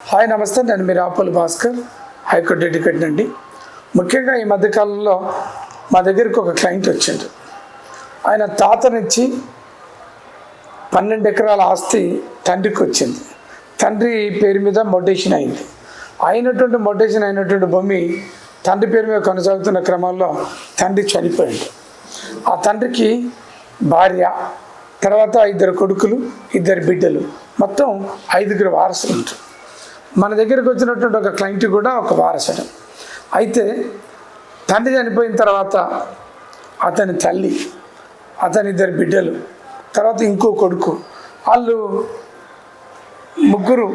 Hi నమస్తే. నేను మీ Rapul Bhaskar. High court advocate అండి ముఖ్యంగా ఈ మధ్యకాలంలో మా దగ్గరికి ఒక క్లయింట్ వచ్చిండు. ఆయన తాతనిచ్చి పన్నెండు ఎకరాల ఆస్తి తండ్రికి వచ్చింది. తండ్రి పేరు మీద మొటేషన్ అయింది. అయినటువంటి మొటేషన్ అయినటువంటి భూమి తండ్రి పేరు మీద కొనసాగుతున్న క్రమంలో తండ్రి చనిపోయాడు. ఆ తండ్రికి భార్య తర్వాత ఇద్దరు కొడుకులు ఇద్దరు బిడ్డలు. మొత్తం ఐదుగురు వారసులు ఉంటారు. మన దగ్గరికి వచ్చినటువంటి ఒక క్లయింట్ కూడా ఒక వారసుడు. అయితే తండ్రి చనిపోయిన తర్వాత అతని తల్లి అతని ఇద్దరు బిడ్డలు తర్వాత ఇంకో కొడుకు వాళ్ళు ముగ్గురు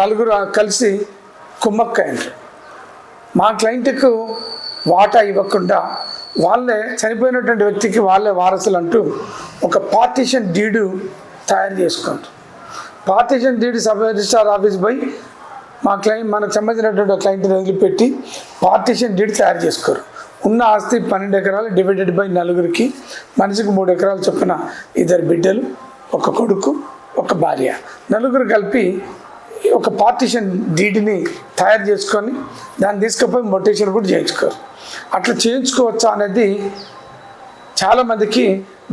నలుగురు కలిసి కుమ్మక్కయ్యారు. మా క్లయింట్కు వాటా ఇవ్వకుండా వాళ్ళే చనిపోయినటువంటి వ్యక్తికి వాళ్ళే వారసులు అంటూ ఒక పార్టీషన్ డీడు తయారు చేసుకుంటారు partition deed sub registrar office పోయి మా క్లయింట్ మనకు సంబంధించినటువంటి క్లయింట్ని వదిలిపెట్టి పార్టీషన్ డీడ్ తయారు చేసుకోరు. ఉన్న ఆస్తి పన్నెండు ఎకరాలు డివైడెడ్ బై నలుగురికి మనిషికి మూడు ఎకరాలు చొప్పున ఇద్దరు బిడ్డలు ఒక కొడుకు ఒక భార్య. నలుగురు కలిపి ఒక పార్టీషన్ డీడ్ని తయారు చేసుకొని దాన్ని తీసుకుపోయి మొటేషన్ కూడా చేయించుకోరు. అట్లా చేయించుకోవచ్చా అనేది చాలామందికి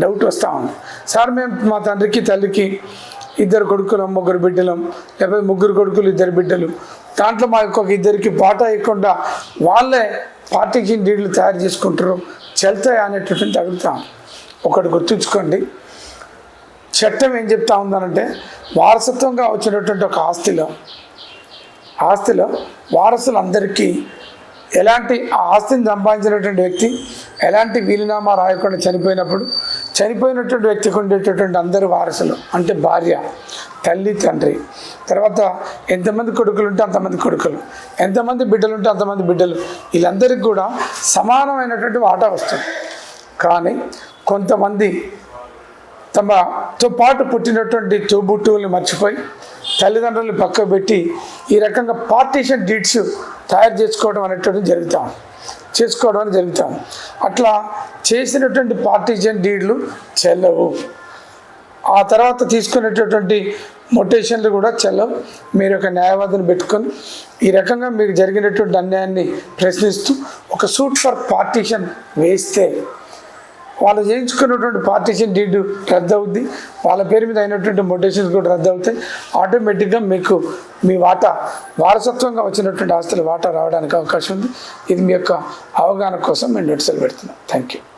డౌట్ వస్తూ ఉంది. సార్ మేము మా తండ్రికి తల్లికి ఇద్దరు కొడుకులం ముగ్గురు బిడ్డలం లేకపోతే ముగ్గురు కొడుకులు ఇద్దరు బిడ్డలు. దాంట్లో మా యొక్క ఇద్దరికి పాట ఇవ్వకుండా వాళ్ళే పార్టీకి డీడ్లు తయారు చేసుకుంటారు. చెల్తాయి అనేటటువంటి అడుగుతాం ఒకటి గుర్తుంచుకోండి. చట్టం ఏం చెప్తా ఉందనంటే వారసత్వంగా వచ్చినటువంటి ఒక ఆస్తిలో ఆస్తిలో వారసులందరికీ ఎలాంటి ఆ ఆస్తిని సంపాదించినటువంటి వ్యక్తి ఎలాంటి వీలునామా రాయకుండా చనిపోయినప్పుడు చనిపోయినటువంటి వ్యక్తికి ఉండేటటువంటి అందరు వారసులు అంటే భార్య తల్లి తండ్రి. తర్వాత ఎంతమంది కొడుకులు ఉంటే అంతమంది కొడుకులు ఎంతమంది బిడ్డలు ఉంటే అంతమంది బిడ్డలు వీళ్ళందరికీ కూడా సమానమైనటువంటి వాటా వస్తుంది. కానీ కొంతమంది తమతో పాటు పుట్టినటువంటి తోబుట్టువుల్ని మర్చిపోయి తల్లిదండ్రులను పక్కకు పెట్టి ఈ రకంగా పార్టీషన్ డీడ్స్ తయారు చేసుకోవడం అనేటువంటి జరుగుతాం చేసుకోవడం అని జరుగుతాం అట్లా చేసినటువంటి పార్టీషన్ డీడ్లు చెల్లవు. ఆ తర్వాత తీసుకునేటటువంటి మొటేషన్లు కూడా చెల్లవు. మీరు ఒక న్యాయవాదిని పెట్టుకొని ఈ రకంగా మీకు జరిగినటువంటి అన్యాయాన్ని ప్రశ్నిస్తూ ఒక సూట్ ఫర్ పార్టీషన్ వేస్తే వాళ్ళు చేయించుకున్నటువంటి పార్టీషన్ డీడ్ రద్దు అవుద్ది వాళ్ళ పేరు మీద అయినటువంటి మొటేషన్స్ కూడా రద్దు అవుతాయి ఆటోమేటిక్గా మీకు మీ వాటా వారసత్వంగా వచ్చినటువంటి ఆస్తుల వాటా రావడానికి అవకాశం ఉంది. ఇది మీ యొక్క అవగాహన కోసం మేము నోటీసులు పెడుతున్నాం. Thank you